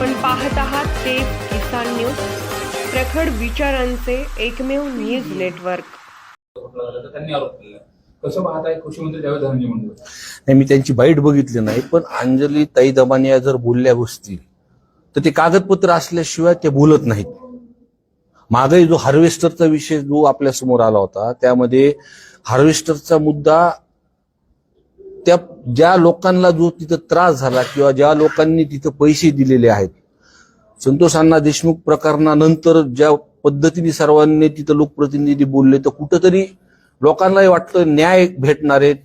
आपण पाहत आहात ते किसान न्यूज प्रखड विचारांचे एकमेव न्यूज नेटवर्क. कसं पाहताय कृषी मंत्री धनंजय मुंडे नाही मी त्यांची बाईट बघितली नाही पण अंजली ताई दमानिया जर बोलल्या बसतील तर ते कागदपत्र असल्याशिवाय ते बोलत नाहीत. मागे जो हार्वेस्टरचा विषय जो आपल्यासमोर आला होता त्यामध्ये हार्वेस्टरचा मुद्दा त्या ज्या लोकांना जो तिथं त्रास झाला किंवा ज्या लोकांनी तिथं पैसे दिलेले आहेत संतोष अण्णा देशमुख प्रकरणानंतर ज्या पद्धतीने सर्वांनी तिथं लोकप्रतिनिधी बोलले तर कुठंतरी लोकांनाही वाटतं न्याय भेटणार आहेत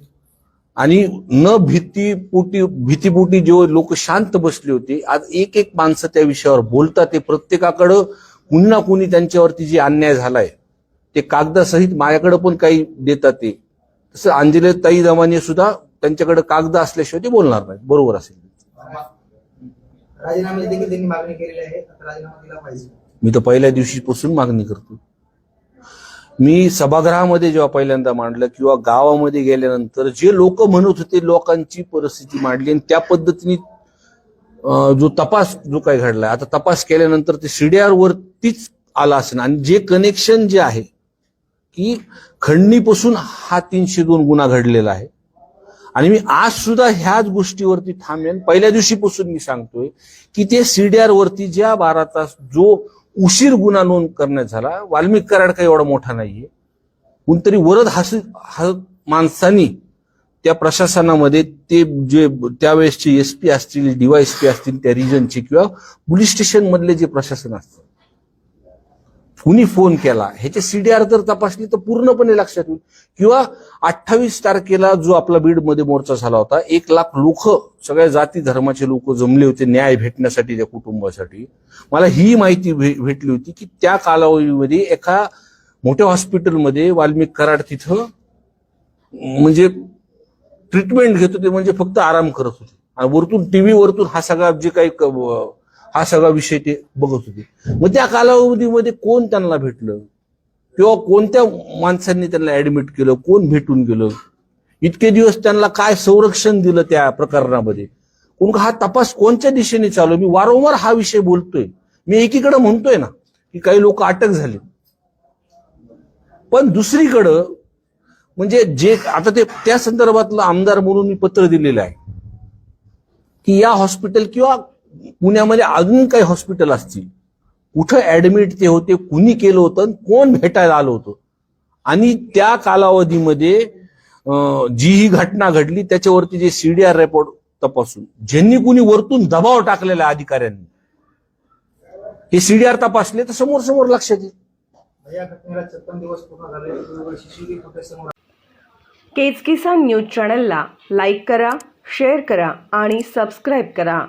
आणि न भीतीपोटी भीतीपोटी जेव्हा लोक शांत बसले होते आज एक एक माणसं त्या विषयावर बोलतात ते प्रत्येकाकडं कुणी ना कुणी त्यांच्यावरती जे अन्याय झालाय ते कागदासहित माझ्याकडे पण काही देतात ते. तसं अंजली ताई दमाने सुद्धा त्यांच्याकडे कागद असल्याशिवाय ते बोलणार नाहीत. बरोबर असेल. राजीनामे देखील त्यांनी मागणी केलेली आहे. आता राजीनामा दिला पाहिजे. मी तर पहिल्या दिवशीपासून मागणी करतो. मी सभागृहामध्ये जेव्हा पहिल्यांदा मांडलं किंवा गावामध्ये गेल्यानंतर जे लोक म्हणत होते लोकांची परिस्थिती मांडली आणि त्या पद्धतीने जो तपास जो काही घडलाय आता तपास केल्यानंतर ते सीडीआर वरतीच आला असेल. आणि जे कनेक्शन जे आहे की खंडणीपासून हा तीनशे दोन गुन्हा घडलेला आहे. आणि मी आज सुद्धा ह्याच गोष्टीवरती थांबेन. पहिल्या दिवशीपासून मी सांगतोय की ते सीडीआर वरती ज्या बारा तास जो उशीर गुन्हा नोंद करण्यात झाला वाल्मिक कराड काही एवढा मोठा नाहीये. कोणतरी वरद हस माणसांनी त्या प्रशासनामध्ये ते जे त्यावेळेसचे एस पी असतील डीवायएसपी असतील त्या रिजनचे किंवा पोलीस स्टेशन मधले जे प्रशासन असतं कुणी फोन केला ह्याचे सीडीआर जर तपासली तर पूर्णपणे लक्षात येईल. किंवा अठ्ठावीस तारखेला जो आपला बीडमध्ये मोर्चा झाला होता एक लाख लोक सगळ्या जाती धर्माचे लोक जमले होते न्याय भेटण्यासाठी त्या कुटुंबासाठी. मला ही माहिती भे- भेटली होती की त्या कालावधीमध्ये एका मोठ्या हॉस्पिटलमध्ये वाल्मिक कराड तिथं म्हणजे ट्रीटमेंट घेत होते म्हणजे फक्त आराम करत होते. आणि वरतून टीव्ही वरतून हा सगळा जे काही हा सगळा विषय ते बघत होते. मग त्या कालावधीमध्ये कोण त्यांना भेटलं? किंवा कोणत्या माणसांनी त्यांना ऍडमिट केलं? कोण भेटून गेलं? इतके दिवस त्यांना काय संरक्षण दिलं त्या प्रकरणामध्ये? कोण हा तपास कोणत्या दिशेने चालू आहे? मी वारंवार हा विषय बोलतोय. मी एकीकडे म्हणतोय ना की काही लोक अटक झाले. पण दुसरीकडं म्हणजे जे आता ते त्या संदर्भातलं आमदार म्हणून मी पत्र दिलेलं आहे की या हॉस्पिटल किंवा पुण्यामध्ये अजून काही हॉस्पिटल असतील. कुठं ऍडमिट ते होते कुणी केलं होतं कोण भेटायला आलं होतं. आणि त्या कालावधीमध्ये जी ही घटना घडली त्याच्यावरती जे सीडीआर रेपोर्ट तपासून ज्यांनी कुणी वरतून दबाव टाकलेला अधिकाऱ्यांनी हे सीडीआर तपासले तर समोर समोर लक्षात येईल या केज किसान न्यूज चॅनलला लाईक करा शेअर करा आणि सबस्क्राईब करा.